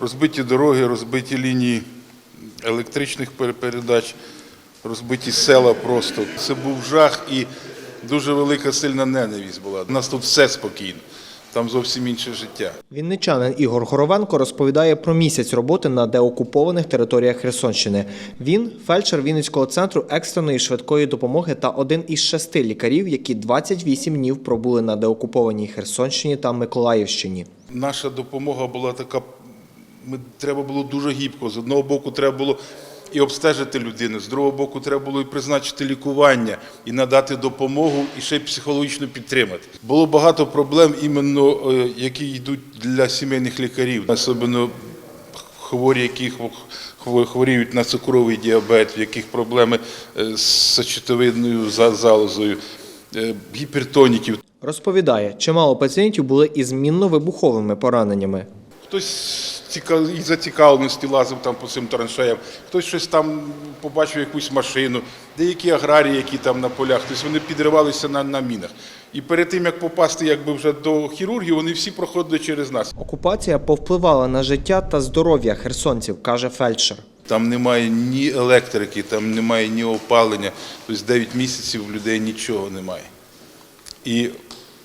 розбиті дороги, розбиті лінії електричних пер- передач, розбиті села просто. Це був жах і дуже велика сильна ненависть була. У нас тут все спокійно, там зовсім інше життя. Вінничанин Ігор Хоровенко розповідає про місяць роботи на деокупованих територіях Херсонщини. Він фельдшер Вінницького центру екстреної швидкої допомоги та один із шести лікарів, які 28 днів пробули на деокупованій Херсонщині та Миколаївщині. Наша допомога була така, ми, треба було дуже гібко. З одного боку, треба було і обстежити людину, з другого боку, треба було і призначити лікування, і надати допомогу, і ще й психологічно підтримати. Було багато проблем, іменно е, які йдуть для сімейних лікарів, особливо хворі, які хво- хворіють на цукровий діабет, в яких проблеми е, з сечовидною за- залозою, е, гіпертоніків. Розповідає, чимало пацієнтів були із мінно-вибуховими пораненнями. Хтось із зацікавленості лазив там по цим траншеям, хтось щось там побачив якусь машину, деякі аграрії, які там на полях, тобто вони підривалися на, на мінах. І перед тим, як попасти якби вже до хірургів, вони всі проходили через нас. Окупація повпливала на життя та здоров'я херсонців, каже фельдшер. Там немає ні електрики, там немає ні опалення. Тобто 9 місяців людей нічого немає. І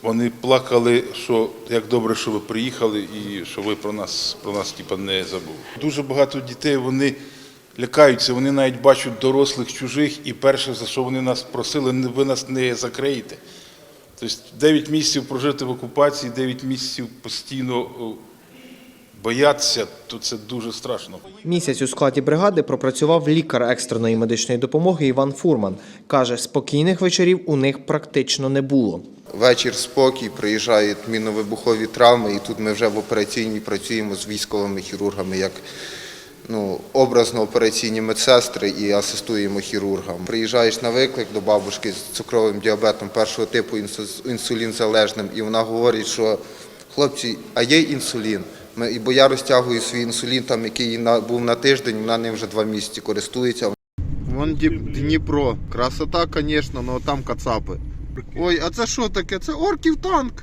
вони плакали, що як добре, що ви приїхали і що ви про нас, про нас типа, не забули. Дуже багато дітей вони лякаються, вони навіть бачать дорослих чужих, і перше, за що вони нас просили, «Не- ви нас не закриєте. Тобто 9 місяців прожити в окупації, 9 місяців постійно о, боятися, то це дуже страшно. Місяць у складі бригади пропрацював лікар екстреної медичної допомоги Іван Фурман. Каже, спокійних вечорів у них практично не було. Вечір спокій, приїжджають мінно-вибухові травми, і тут ми вже в операційній працюємо з військовими хірургами, як ну, образно операційні медсестри і асистуємо хірургам. Приїжджаєш на виклик до бабушки з цукровим діабетом першого типу інсу- інсулінзалежним, і вона говорить, що хлопці, а є інсулін. Бо я розтягую свій інсулін, там, який на, був на тиждень, вона ним вже два місяці користується. Вон Дніпро. Красота, звісно, але там кацапи. Ой, а це що таке? Це орків танк.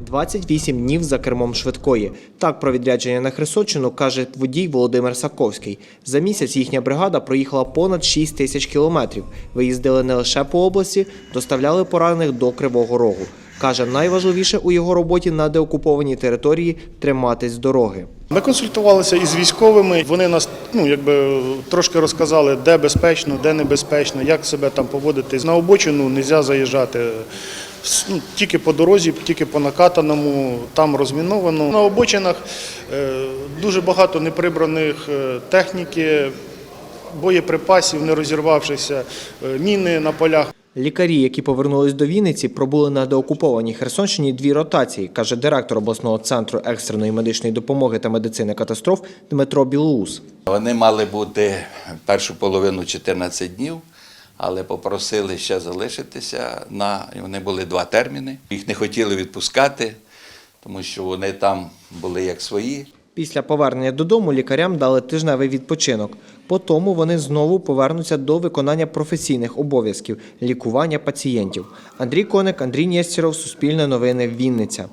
28 днів за кермом швидкої. Так про відрядження на Херсонщину каже водій Володимир Саковський. За місяць їхня бригада проїхала понад 6 тисяч кілометрів. Виїздили не лише по області, доставляли поранених до Кривого Рогу. Каже, найважливіше у його роботі на деокупованій території триматись дороги. Ми консультувалися із військовими. Вони нас ну якби трошки розказали, де безпечно, де небезпечно, як себе там поводити. На обочину не можна заїжджати. Ну, тільки по дорозі, тільки по накатаному, там розміновано. На обочинах е, дуже багато неприбраних е, техніки, боєприпасів, не розірвавшихся, е, міни на полях. Лікарі, які повернулись до Вінниці, пробули на деокупованій Херсонщині дві ротації, каже директор обласного центру екстреної медичної допомоги та медицини катастроф Дмитро Білоус. Вони мали бути першу половину 14 днів, але попросили ще залишитися на вони були два терміни. Їх не хотіли відпускати, тому що вони там були як свої. Після повернення додому лікарям дали тижневий відпочинок. По тому вони знову повернуться до виконання професійних обов'язків лікування пацієнтів. Андрій Коник, Андрій Нєстіров, Суспільне новини, Вінниця.